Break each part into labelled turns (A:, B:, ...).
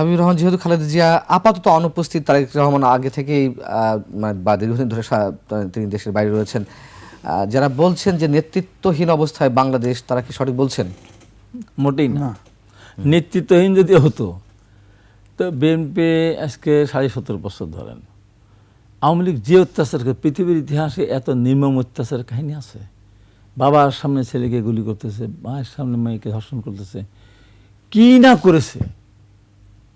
A: হাবিবুর রহমান যেহেতু খালেদা জিয়া আপাতত অনুপস্থিত তারেক রহমান আগে থেকেই মানে বা দীর্ঘদিন ধরে সা- তিনি দেশের বাইরে রয়েছেন। যারা বলছেন যে নেতৃত্বহীন অবস্থায় বাংলাদেশ তারা কি সঠিক বলছেন?
B: মোটেই না। নেতৃত্বহীন যদি হতো তো বিএনপি আজকে সাড়ে সত্তর বছর ধরেন। আওয়ামী লীগ যে অত্যাচার করে পৃথিবীর ইতিহাসে এত নির্মম অত্যাচারের কাহিনী আছে। বাবার সামনে ছেলেকে গুলি করতেছে মায়ের সামনে মেয়েকে ধর্ষণ করতেছে। কি না করেছে?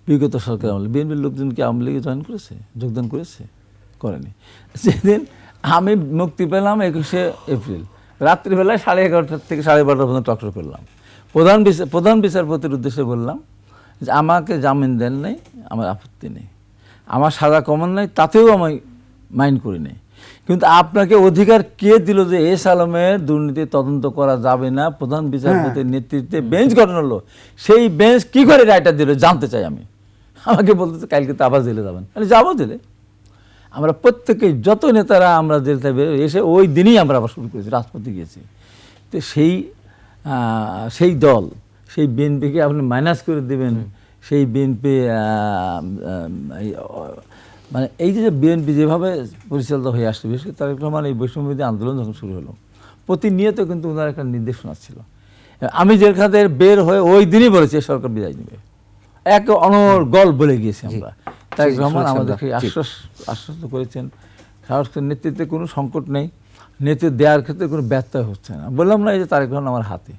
B: বিগত সরকার আমলে বিএনপির লোকজন কি আওয়ামী লীগে জয়েন করেছে? যোগদান করেছে? করেনি। সেদিন আমি মুক্তি পেলাম একুশে এপ্রিল। রাত্রিবেলায় সাড়ে এগারোটার থেকে সাড়ে বারোটা পর্যন্ত টকটক করলাম। প্রধান বিচার প্রধান বিচারপতির উদ্দেশ্যে বললাম যে আমাকে জামিন দেন নাই আমার আপত্তি নেই। আমার সাজা কমন নাই তাতেও আমি মাইন্ড করি নাই। কিন্তু আপনাকে অধিকার কে দিল যে এস আলমের দুর্নীতি তদন্ত করা যাবে না? প্রধান বিচারপতির নেতৃত্বে বেঞ্চ গঠন হলো। সেই বেঞ্চ কি করে রায়টা দিল জানতে চাই আমি। আমাকে বলতেছে কালকে তো আবার জেলে যাবেন। আমি যাব জেলে। আমরা প্রত্যেকে যত নেতারা আমরা জেল থেকে বেরো- এসে ওই দিনই আমরা আবার শুরু করেছি রাজপথে গিয়েছি। তো সেই সেই দল সেই বিএনপিকে আপনি মাইনাস করে দেবেন সেই বিএনপি মানে এই যে বিএনপি যেভাবে পরিচালিত হয়ে আসছে বিশেষ করে তারেক রহমান এই বৈষম্যবিধি আন্দোলন যখন শুরু হলো প্রতিনিয়ত কিন্তু ওনার একটা নির্দেশনা ছিল। আমি খাতে বের হয়ে ওই দিনই বলেছি সরকার বিদায় নেবে। এক অনর্গল বলে গিয়েছি আমরা। তাই রহমান আমাদেরকে। আশ্বাস আশ্বস্ত করেছেন। সাহসের নেতৃত্বে কোনো সংকট নেই। নেতৃত্ব দেওয়ার ক্ষেত্রে কোনো ব্যত্যয় হচ্ছে না। বললাম না এই যে তারেক রহমান আমার হাতে।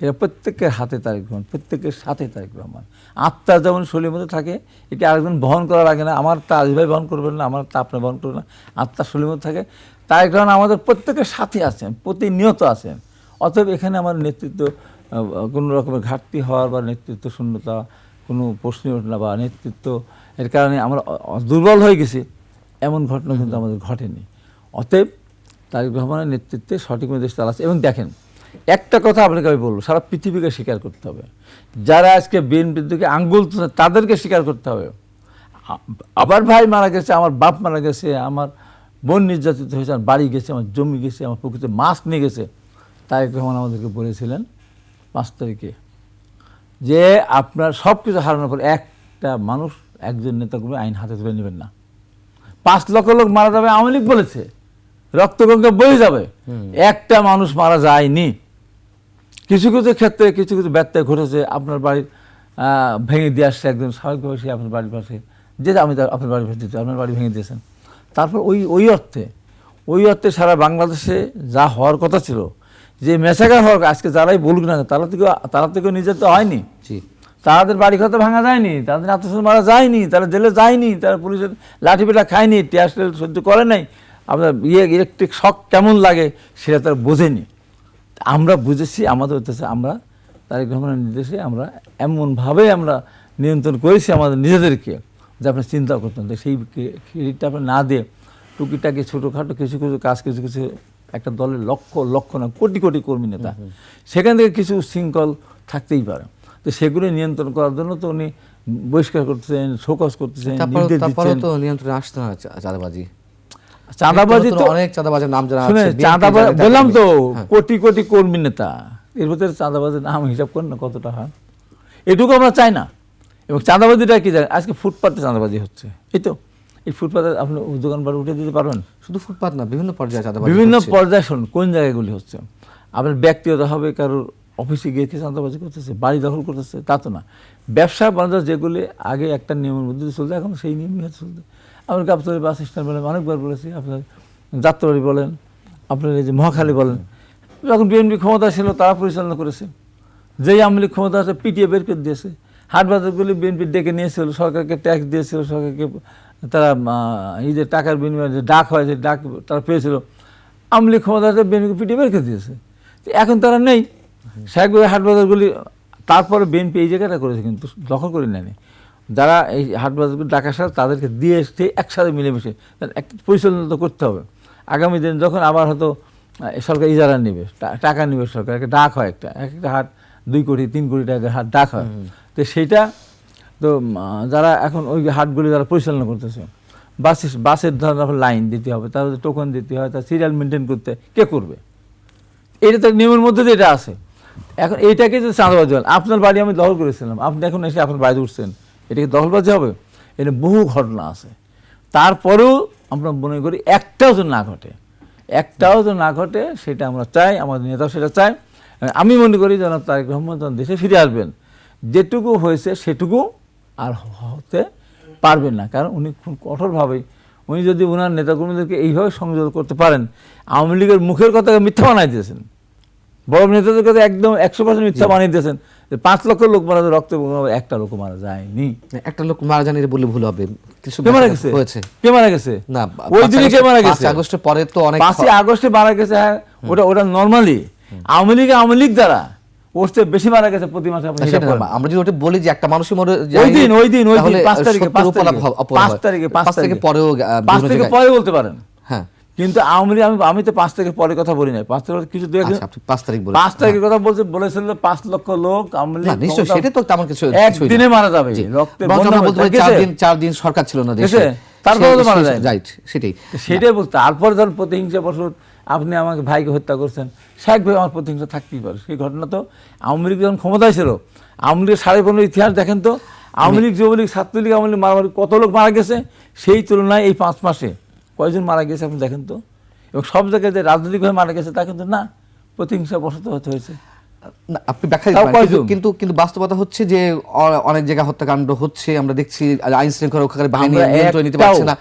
B: এরা প্রত্যেকের হাতে তারেক রহমান প্রত্যেকের সাথে তারেক রহমান। আত্মা যেমন শরীরের মধ্যে থাকে এটি আরেকজন বহন করা লাগে না। আমার তা আজভাই বহন করবেন না আমার তা আপনি বহন করবেন না। আত্মা শরীরের মধ্যে থাকে। তারেক রহমান আমাদের প্রত্যেকের সাথে আছেন প্রতিনিয়ত আছেন। অতএব এখানে আমার নেতৃত্ব কোনো রকমের ঘাটতি হওয়ার বা নেতৃত্ব শূন্যতা কোনো প্রশ্ন ওঠে না বা নেতৃত্ব, এর কারণে আমরা দুর্বল হয়ে গেছি। এমন ঘটনা কিন্তু আমাদের ঘটেনি। অতএব তারেক রহমানের নেতৃত্বে সঠিক দেশ চালাচ্ছে। এবং দেখেন, একটা কথা আপনাকে আমি বলব, সারা পৃথিবীকে স্বীকার করতে হবে। যারা আজকে বিএনপির দিকে আঙ্গুল তাদেরকে স্বীকার করতে হবে। আবার ভাই মারা গেছে, আমার বাপ মারা গেছে, আমার বোন নির্যাতিত হয়েছে, আমার বাড়ি গেছে, আমার জমি গেছে, আমার পুকুরে মাছ নিয়ে গেছে। তারেক রহমান আমাদেরকে বলেছিলেন, পাঁচ তারিখে যে আপনার সব কিছু হারানোর পর একটা মানুষ একজন নেতাকর্মী আইন হাতে তুলে নেবেন না। পাঁচ লক্ষ লোক মারা যাবে আওয়ামী লীগ বলেছে। রক্তগঙ্গা বয়ে যাবে। একটা মানুষ মারা যায়নি। কিছু কিছু ক্ষেত্রে কিছু কিছু ব্যত্যয় ঘটেছে। আপনার বাড়ির ভেঙে দিয়ে আসছে একজন স্বাভাবিকভাবে সে আপনার বাড়ির পাশে। যে আমি আপনার বাড়ির পাশে দিতে আপনার বাড়ি ভেঙে দিয়েছেন। তারপর ওই ওই অর্থে ওই অর্থে সারা বাংলাদেশে যা হওয়ার কথা ছিল যে মেসাকার হওয়ার আজকে যারাই বলুক না তারা থেকে তারা থেকেও নির্যাতিত হয়নি। তাদের বাড়ি খাতে ভাঙা যায়নি তাদের আত্মসম্মান মারা যায়নি তারা জেলে যায়নি তারা পুলিশের লাঠি পেটা খায়নি টিয়ার টেল সহ্য করে নাই। আপনার ইয়ে ইলেকট্রিক শক কেমন লাগে সেটা তারা বোঝেনি। আমরা বুঝেছি আমাদের হচ্ছে আমরা তারেক রহমানের নির্দেশে আমরা এমনভাবে আমরা নিয়ন্ত্রণ করেছি আমাদের নিজেদেরকে যে আপনার চিন্তা করতেন তো সেই ক্রেডিটটা আপনার না দিয়ে টুকিটাকি ছোটোখাটো কিছু কিছু কাজ কিছু কিছু একটা দলের লক্ষ লক্ষ না কোটি কোটি কর্মী নেতা। সেখান থেকে কিছু শৃঙ্খল থাকতেই পারে। তো সেগুলো নিয়ন্ত্রণ করার জন্য তো উনি বহিষ্কার করতেছেন শোকস করতেছেন নির্দেশ দিচ্ছেন।
A: তো নিয়ন্ত্রণে আসছে না চাঁদাবাজি।
B: চাঁদাবাজি তো
A: অনেক চাঁদাবাজের নাম জানা আছে
B: চাঁদাবাজ বললাম তো
A: হ্যাঁ।
B: কোটি কোটি কর্মী নেতা। এর ভিতরে চাঁদাবাজের নাম হিসাব করেন না কতটা হয়। এটুকু আমরা চাই না। এবং চাঁদাবাজিটা কি জানেন? আজকে ফুটপাতে চাঁদাবাজি হচ্ছে। এই তো। এই ফুটপাতে আপনি দোকানপাট উঠে দিতে পারবেন?
A: শুধু ফুটপাত না বিভিন্ন পর্যায়ে চাঁদাবাজি
B: বিভিন্ন। পর্যায়ে শুনুন কোন জায়গাগুলি হচ্ছে? আপনার ব্যক্তিগত হবে কারোর অফিসে গিয়ে চাঁদাবাজি করতেছে বাড়ি দখল করতেছে তা তো না। ব্যবসা বাণিজ্য যেগুলি আগে একটা নিয়মের মধ্যে চলতে এখন সেই নিয়মই হচ্ছে চলতে। আপনার গাবতলি বাস স্ট্যান্ড বলেন অনেকবার বলেছি আপনার যাত্রাবাড়ি বলেন আপনার এই যে মহাখালী বলেন। যখন বিএনপি ক্ষমতা ছিল তারা পরিচালনা করেছে। যেই আওয়ামী লীগ ক্ষমতা আছে পিটিয়ে বের করে দিয়েছে। হাট বাজারগুলি বিএনপি ডেকে নিয়েছিল সরকারকে ট্যাক্স দিয়েছিল সরকারকে তারা এই যে টাকার বিনিময়ে যে ডাক হয় যে ডাক তারা পেয়েছিল আওয়ামী লীগ ক্ষমতা আছে বিএনপি পিটিয়ে বের করে দিয়েছে। তো এখন তারা নেই। সাহেবগুলি হাট বাজারগুলি তারপরে বিএনপি এই জায়গাটা করেছে কিন্তু দখল করে নেয়নি। যারা এই হাট বাজারগুলি ডাকার সাথে তাদেরকে দিয়ে এসে একসাথে মিলেমিশে একটা পরিচালনা তো করতে হবে। আগামী দিন যখন আবার হয়তো সরকার ইজারা নেবে টাকা নেবে সরকার একটা ডাক হয় একটা এক একটা হাট দুই কোটি তিন কোটি টাকার হাট ডাক হয়। তো সেইটা তো যারা এখন ওই হাটগুলি যারা পরিচালনা করতেছে, বাস বাসের ধর লাইন দিতে হবে তার টোকন দিতে হয়, তার সিরিয়াল মেনটেন করতে, কে করবে? এটা তো নিয়মের মধ্যে এটা আছে। এখন এইটাকে যে চাঁদাবাজি আপনার বাড়ি আমি দখল করেছিলাম, আপনি এখন এসে আপনার বাড়িতে উঠছেন এটা কি দখলবাজি হবে? এটা বহু ঘটনা আছে। তারপরেও আমরা মনে করি একটাও যেন না ঘটে। একটাও যেন না ঘটে, সেটা আমরা চাই, আমাদের নেতাও সেটা চাই আমি মনে করি যেন তারেক রহমান যখন দেশে ফিরে আসবেন, যেটুকু হয়েছে সেটুকু আর হতে পারবেন না। কারণ উনি খুব কঠোরভাবে উনি যদি ওনার নেতাকর্মীদেরকে এইভাবে সংযোগ করতে পারেন আওয়ামী লীগের মুখের কথা মিথ্যা বানাই দিয়েছেন। বড় নেতাদের কথা একদম একশো পার্সেন্ট মিথ্যা বানিয়ে দিয়েছেন। যে পাঁচ লক্ষ লোক মারা যায়, রক্ত একটা লোক মারা যায়নি।
A: একটা লোক মারা জানি বলে ভুল হবে। কিছু
B: কে মারা গেছে?
A: হয়েছে।
B: কে মারা গেছে?
A: না
B: ওই কে মারা গেছে?
A: আগস্টের পরে তো অনেক
B: পাঁচই আগস্টে মারা গেছে হ্যাঁ ওটা ওটা নর্মালি আওয়ামী লীগ আওয়ামী লীগ দ্বারা। ওর চেয়ে বেশি মারা গেছে প্রতি মাসে।
A: আমরা যদি ওটা বলি যে একটা মানুষই মরে
B: ওই দিন ওই দিন ওই দিন
A: তাহলে
B: পাঁচ তারিখে
A: সত্যের
B: পাঁচ তারিখে
A: হয়- অপলাভ
B: পাঁচ তারিখে পাঁচ
A: পাঁচ
B: তারিখে
A: পরেও আহ,
B: পাঁচ
A: বিভিন্ন
B: থেকে
A: জায়গায়-
B: পরে বলতে পারেন।
A: হ্যাঁ।
B: কিন্তু লীগ আমি আমি তো পাঁচ থেকে পরে কথা বলি নাই। পাঁচ থেকে কিছু দু এক-
A: আচ্ছা আপনি পাঁচ তারিখ বলে
B: পাঁচ তারিখের কথা বলছে বলেছিল পাঁচ লক্ষ লোক আওয়ামী
A: না
B: ক্ষমতা-
A: সেটা তো তেমন কিছু কিছুই না।
B: একদিনে মারা যাবে। বন্যা
A: আমরা বলতে পারি
B: হয়ে
A: চার দিন চার দিন সরকার ছিল না দেশে।
B: গেছে? তারপরেও তো মারা যায় না।
A: রাইট সেটাই।
B: সেটাই বলতে তারপরে ধরুন প্রতিহিংসা বসত আপনি আমাকে ভাইকে হত্যা করছেন। স্বাভাবিকভাবে আমার প্রতিহিংসা থাকতেই পারে। সেই ঘটনা তো আওয়ামী লীগ যখন ক্ষমতায় ছিল আওয়ামী লীগের সাড়ে পনেরো ইতিহাস দেখেন তো আওয়ামী লীগ যুবলীগ ছাত্রলীগ আওয়ামী লীগ মারামারি কত লোক মারা গেছে? সেই তুলনায় এই পাঁচ মাসে কয়জন মারা গেছে আপনি দেখেন তো? এবং সব জায়গায় যে রাজনৈতিকভাবে মারা গেছে তা কিন্তু না প্রতিহিংসা বসত হতে হয়েছে।
A: আপনি ব্যাখ্যা কিন্তু- কিন্তু বাস্তবতা হচ্ছে যে অনেক জায়গায় হত্যাকাণ্ড হচ্ছে আমরা দেখছি আইন শৃঙ্খলা রক্ষাকারী বাহিনী নিয়ন্ত্রণ নিতে পারছে না।